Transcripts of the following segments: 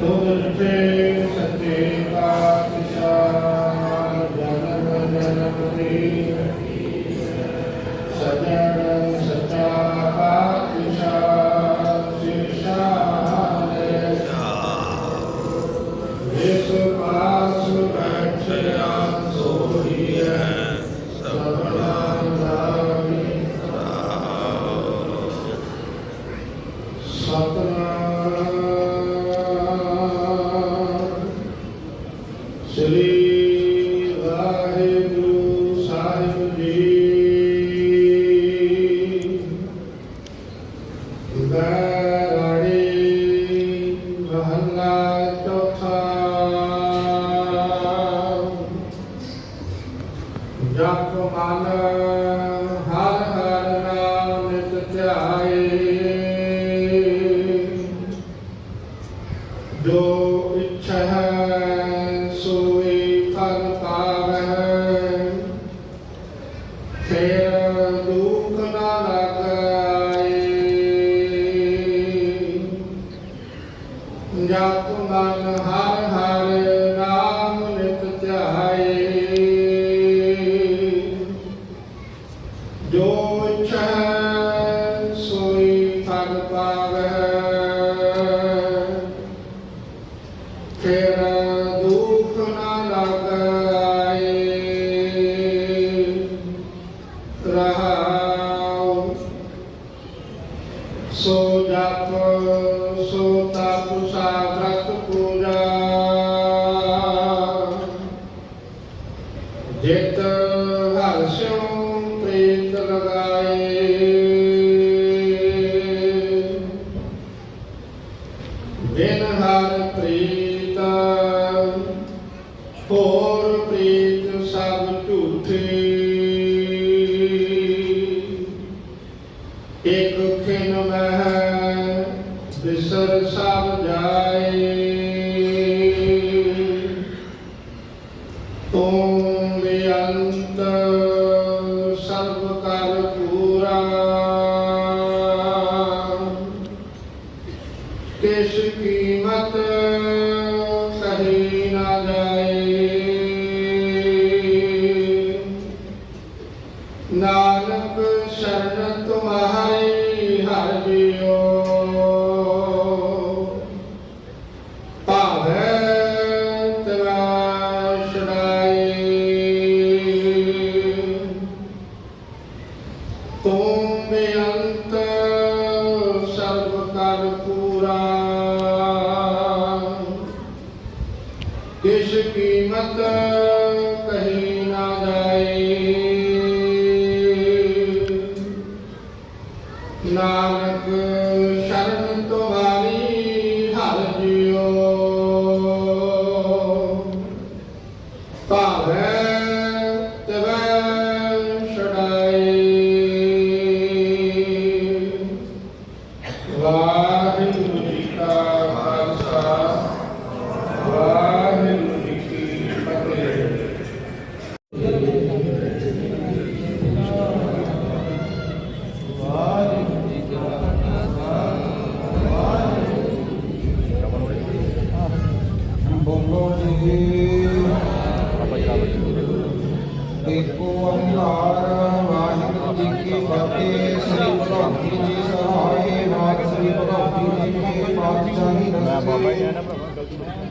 ਤੁਧ ਤੇ ਹਰ ਨਾਨਕ ਸ਼ਰਨ ਤੁਮਹਾਰੀ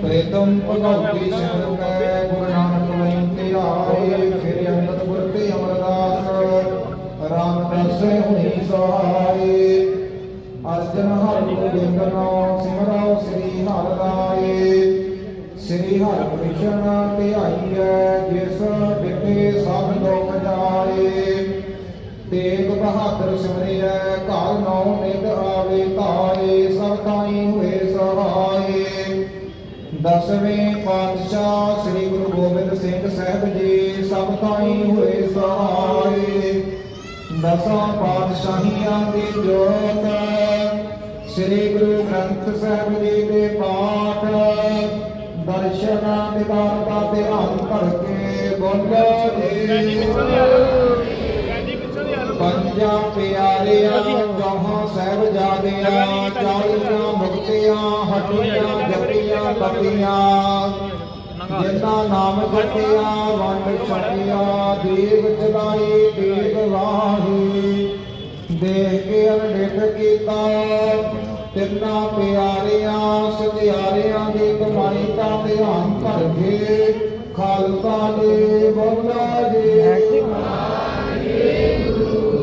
ਪ੍ਰੇਤਮ ਭਗਵਤੀ ਸਿਮਰ ਕੈ ਗੁਰੂ ਨਾਨਕ ਲਈ ਤੇ ਫਿਰ ਅੰਮ੍ਰਿਤ ਤੇ ਅਮਰਦਾਸ ਰਾਮਦਾਸ ਹੁਣੀ ਸਹਾਏ। ਅਰਜਨ ਹਰਿ ਗੋਬਿੰਦ ਨਾਮ ਸ੍ਰੀ ਹਰਿ ਰਾਏ ਸ੍ਰੀ ਹਰਿ ਕ੍ਰਿਸ਼ਨ ਧਿਆਈਐ, ਜਿਸ ਬਿਟੇ ਸਭ ਲੋਕ ਜਾਏ। ਤੇਗ ਬਹਾਦਰ ਸਿਮਰਿਐ, ਘਰ ਨੌ ਨਿਦ ਆਵੇ ਤਾਏ, ਸਭ ਤਾਈ ਹੋਏ ਦਸਵੇਂ ਪਾਤਸ਼ਾਹ ਸ੍ਰੀ ਗੁਰੂ ਗੋਬਿੰਦ ਸਿੰਘ ਸਾਹਿਬ ਜੀ ਸਭ ਤਾਈ ਹੋਏ ਸਹਾਏ ਦਸਾਂ ਪਾਤਸ਼ਾਹੀਆਂ ਦੀ ਜੋਤ, ਸ੍ਰੀ ਗੁਰੂ ਗ੍ਰੰਥ ਸਾਹਿਬ ਜੀ ਦੇ ਪਾਠ, ਦਰਸ਼ਨਾਂ ਦੀਦਾਰ ਦਾ ਧਿਆਨ ਕਰਕੇ ਬੋਲੋ ਜੀ। ਪੰਜਾਂ ਪਿਆਰਿਆਂ ਜਹਾਂ ਸਾਹਿਬ ਜਾਦਿਆਂ ਚਾਲੀਆਂ ਮੁਕਤਿਆਂ, ਹਟੀਆਂ ਜਪੀਆਂ ਤਪੀਆਂ ਜਿਨ੍ਹਾਂ ਨਾਮ ਜਪਿਆ, ਵੰਡ ਛਕਿਆ ਦੇਗ ਚਲਾਈ ਦੇਗ ਵਾਹੀ। ਦੇਖ ਕੇ ਅਨਿਠ ਕੀਤਾ, ਤਿੰਨਾ ਪਿਆਰਿਆਂ, ਸਤਿਆਰਿਆਂ ਦੀ ਕਮਾਈ ਦਾ ਧਿਆਨ ਧਰ ਕੇ, ਖਾਲਸਾ ਦੇ ਬੋਲਾ ਜੀ।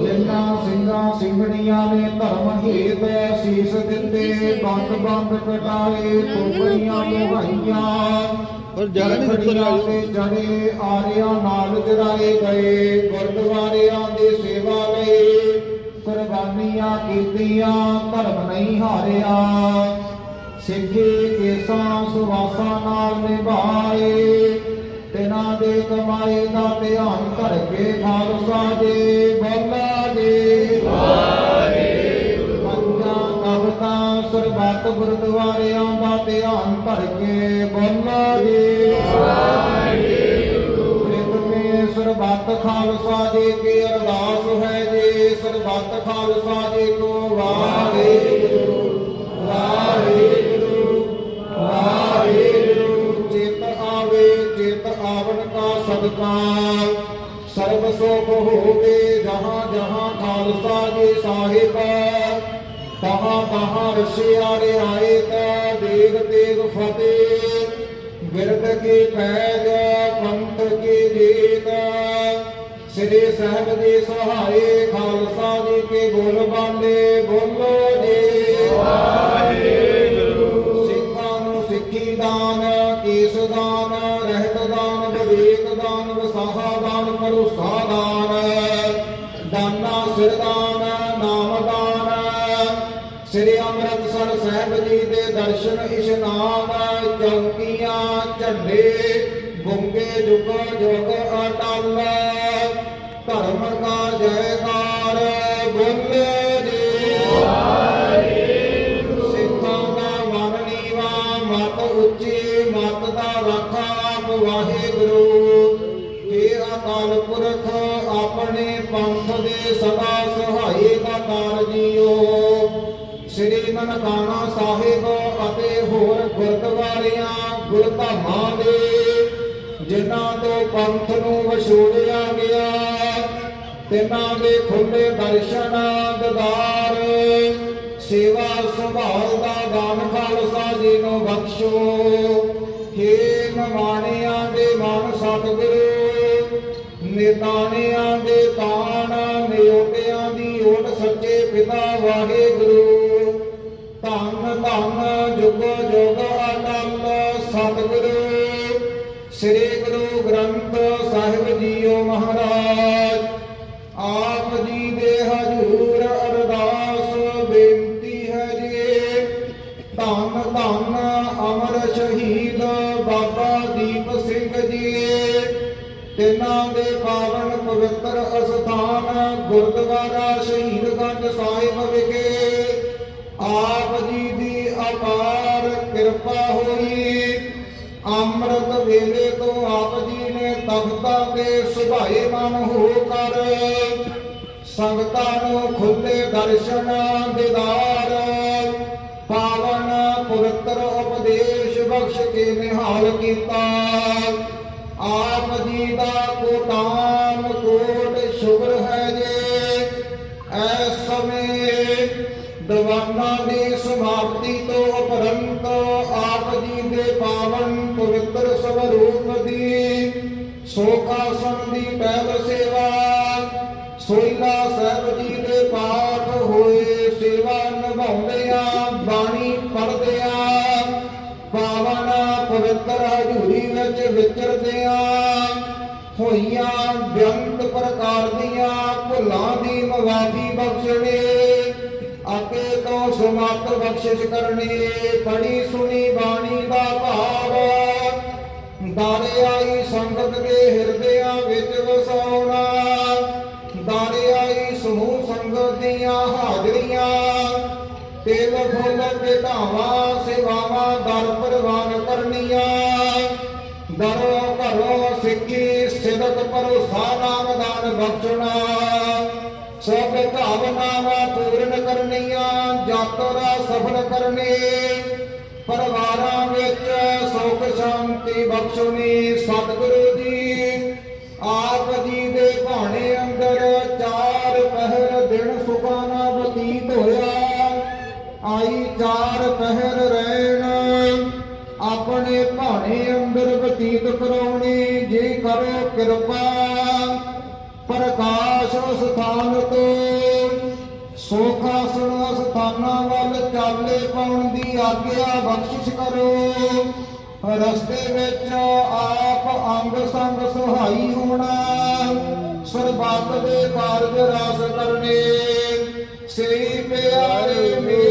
ਜਿਨ੍ਹਾਂ ਸਿੰਘਾਂ ਸਿੰਘਣੀਆਂ ਨੇ ਧਰਮ ਹੇਤ ਸੀਸ ਦਿੱਤੇ ਬੰਦ ਬੰਦ ਕਟਾਏ ਤੋਪੜੀਆਂ ਮੁਹਾਈਆਂ ਪਰ ਜਾਣਾ ਨੀ ਉੱਪਰ ਖੜੀਆਂ ਆਇਓ। ਤੇ ਚੜੇ ਆਰਿਆਂ ਨਾਲ ਜਰਾਏ ਗਏ। ਗੁਰਦੁਆਰਿਆਂ ਦੀ ਸੇਵਾ ਲਈ ਕੁਰਬਾਨੀਆਂ ਕੀਤੀਆਂ ਧਰਮ ਨਹੀਂ ਹਾਰਿਆ। ਸਿੱਖੀ ਕੇਸਾਂ ਸੁਵਾਸਾਂ ਨਾਲ ਨਿਭਾਏ। ਤਿਨਾਂ ਦੇ ਕਮਾਏ ਦਾ ਧਿਆਨ ਧਰ ਕੇ ਖਾਲਸਾ ਦੇ। ਗੁਰਦੁਆਰਿਆਂ ਦਾ ਧਿਆਨ ਧਰ ਕੇ ਬੋਲਾ ਜੀ ਵਾਹਿਗੁਰੂ ਸਰਬੱਤ ਖਾਲਸਾ ਜੀ ਕੀ ਅਰਦਾਸ ਹੈ ਜੀ ਸਰਬੱਤ ਖਾਲਸਾ ਜੀ ਕੋ ਵਾਹਿਗੁਰੂ ਵਾਹਿਗੁਰੂ ਵਾਹਿਗੁਰੂ ਚਿਤ ਆਵੇ, ਚਿਤ ਆਵਣ ਕਾ ਸਦਕਾ। ਸਰਬ ਸੁਖ ਹੋਵੇ ਜਹਾਂ ਜਹਾਂ ਖਾਲਸਾ ਜੀ ਸਾਹਿਬ। ਤਹਾਂ ਤਹਾਂ ਰਸਿਆਰੇ ਆਏ ਤਾ ਦੇਗ ਤੇਗ ਫਤਿਹ। ਬਿਰਦ ਕੀ ਪੈਜ ਪੰਥ ਕੀ ਜੀਤ। ਸ੍ਰੀ ਸਾਹਿਬ ਦੀ ਸਹਾਏ ਖਾਲਸਾ ਜੀ ਕੇ ਬੋਲ ਬਾਂਦੇ ਬੋਲੋ ਜੀ। ਸਿੱਖਾਂ ਨੂੰ ਸਿੱਖੀ ਦਾਨ ਕੇਸ ਦਾਨ ਰਹਿਤ ਦਾਨ ਵਿਵੇਕ ਦਾਨ ਵਸਾਹਾ ਦਾਨ ਭਰੋਸਾ ਦਾਨ। ਦਾਨਾ ਸਿਰ ਅੰਮ੍ਰਿਤਸਰ ਸਾਹਿਬ ਜੀ ਦੇ ਦਰਸ਼ਨ ਇਸ਼ਨਾਨ ਚੌਕੀਆਂ, ਝੰਡੇ, ਗੁੰਗੇ, ਜੁਗ ਜੁਗ ਅਟਲ ਧਰਮ ਕਾ ਜੈਕਾਰ ਬੋਲੇ। ਨਨਕਾਣਾ ਸਾਹਿਬ ਅਤੇ ਹੋਰ ਗੁਰਦੁਆਰਿਆਂ ਗੁਰਧਾਮਾਂ ਦੇ, ਜਿਨ੍ਹਾਂ ਤੋਂ ਪੰਥ ਨੂੰ ਵਿਛੋੜਿਆ ਗਿਆ, ਤਿਨਾਂ ਦੇ ਖੁੱਲੇ ਦਰਸ਼ਨ, ਦਦਾਰ, ਸੇਵਾ ਸੰਭਾਲ ਦਾ ਦਾਨ ਖਾਲਸਾ ਜੀ ਨੂੰ ਬਖਸ਼ੋ। ਹੇ ਨਵਾਣਿਆਂ ਦੇ ਮਨ ਸਤਿਗੁਰੂ, ਨਿਤਾਣਿਆਂ ਦੇ ਤਾਣ ਨਿਉਟਿਆਂ ਦੀ ਓਟ ਸੱਚੇ ਪਿਤਾ ਵਾਹਿਗੁਰੂ ਅਸਥਾਨ ਗੁਰਦੁਆਰਾ ਸ਼ਹੀਦਗੰਜ ਸਾਹਿਬ ਵਿਖੇ ਆਪ ਜੀ ਦੀ ਅਪਾਰ ਕਿਰਪਾ ਹੋਈ। ਅੰਮ੍ਰਿਤ ਵੇਲੇ ਤੋਂ ਆਪ ਜੀ ਨੇ ਤਖਤਾਂ ਤੇ ਸੁਭਾਏ ਮਨ ਹੋ ਕਰ। ਸੰਗਤਾਂ ਨੂੰ ਖੁੱਲੇ ਦਰਸ਼ਨ ਦਿਦਾਰ। ਪਾਵਨ ਪਵਿੱਤਰ ਉਪਦੇਸ਼ ਬਖਸ਼ ਕੇ ਨਿਹਾਲ ਕੀਤਾ। ਆਪ ਜੀ ਦਾ ਕੋਟਾਨ ਕੋਟ ਸ਼ੁਕਰ ਹੈ। ਐਸ ਸਮੇਂ ਦੀਵਾਨਾਂ ਦੀ ਸਮਾਪਤੀ ਤੋਂ ਉਪਰੰਤ ਆਪ ਜੀ ਦੇ ਪਾਵਨ ਪਵਿੱਤਰ ਸਵਰੂਪ ਦੀ ਸੋਖਾਸਨ ਦੀ ਪਹਿਲ ਸੇਵਾ ਸੋਇਲਾ ਸਾਹਿਬ ਜੀ ਦੇ ਪਾਠ ਹੋਏ ਸੇਵਾ ਨਿਭਾਉਂਦਿਆਂ, ਬਾਣੀ ਪੜ੍ਹਦਿਆਂ, ਪਾਵਨ ਪਵਿੱਤਰ ਹਜ਼ੂਰੀ ਵਿੱਚ ਵਿਚਰਦਿਆਂ, ਹੋਈਆਂ ਬੇਅੰਤ ਪ੍ਰਕਾਰ ਦੀਆਂ ਭੁੱਲਾਂ ਦੀ ਮਵਾਫੀ ਬਖਸ਼ਣੇ ਆਪੇ ਤੋਂ ਸਮਾਪਤ ਬਖਸ਼ਿਸ਼ ਕਰਨੀ ਪੜੀ ਸੁਣੀ ਬਾਣੀ ਦਾ ਭਾਵ। ਦਾਰੇ ਆਈ ਸੰਗਤ ਦੇ ਹਿਰਦਿਆਂ ਵਿੱਚ ਵਸਾਉਣਾ, ਦਾਰੇ ਆਈ ਸਮੂਹ ਸੰਗਤ ਦੀਆਂ ਹਾਜ਼ਰੀਆਂ। ਤਿਲ ਫੁੱਲ ਭੇਟਾਵਾਂ ਸੇਵਾਵਾਂ, ਦਰ ਪ੍ਰਵਾਨ ਕਰਨੀਆਂ। ਦਰੋਂ ਘਰੋਂ ਸਿੱਖੀ ਸਿਦਕ ਭਰੋਸਾ ਨਾਮ ਦਾਨ ਬਖਸ਼ਣਾ। ਸਭ ਭਾਵਨਾਵਾਂ ਪੂਰਨ ਕਰਨੀਆਂ ਯਾਤਰਾ ਸਫਲ ਕਰਨੀ, ਪਰਿਵਾਰਾਂ ਵਿੱਚ ਸੁਖ ਸ਼ਾਂਤੀ ਬਖਸ਼ਣੀ, ਸਤਿਗੁਰੂ ਜੀ। ਆਪ ਜੀ ਦੇ ਭਾਣੇ ਅੰਦਰ ਚਾਰ ਪਹਿਰ ਦਿਨ ਸੁਖਾਨਾ ਬਤੀਤ ਹੋਇਆ। ਆਈ ਚਾਰ ਪਹਿਰ ਰਹਿਣ, ਆਪਣੇ ਭਾਣੇ ਅੰਦਰ ਬਤੀਤ ਕਰਾਉਣੀ, ਜੀ ਕਰੋ ਕਿਰਪਾ। ਪ੍ਰਕਾਸ਼ ਸਥਾਨ ਤੋਂ ਸੋਖਾਸਣ ਸਥਾਨਾਂ ਵੱਲ ਚਾਲੇ ਪਾਉਣ ਦੀ ਆਗਿਆ ਬਖਸ਼ਿਸ਼ ਕਰੋ। ਰਸਤੇ ਵਿੱਚ ਆਪ ਅੰਗ ਸੰਗ ਸੁਹਾਈ ਹੋਣਾ, ਸਰਬੱਤ ਦੇ ਕਾਰਜ ਰਾਸ ਕਰਨੇ। ਸ੍ਰੀ ਪਿਆਰੇ ਮੇਰਾ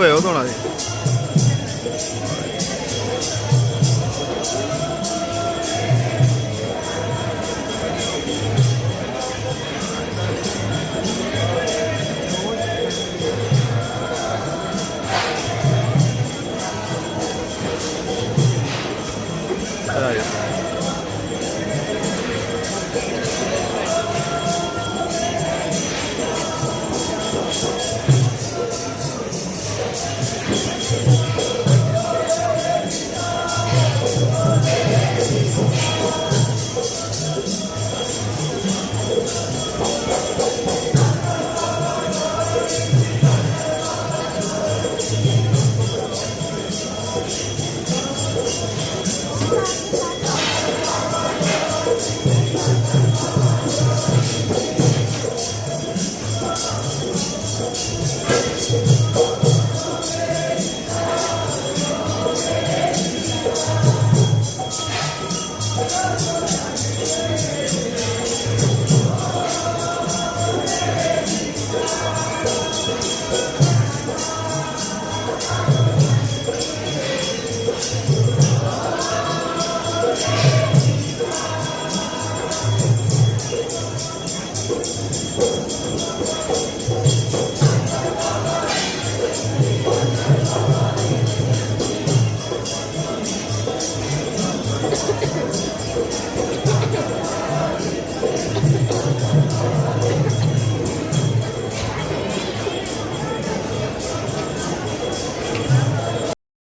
ਹੋਏ ਉਹ ਧੋਣਾ ਜੀ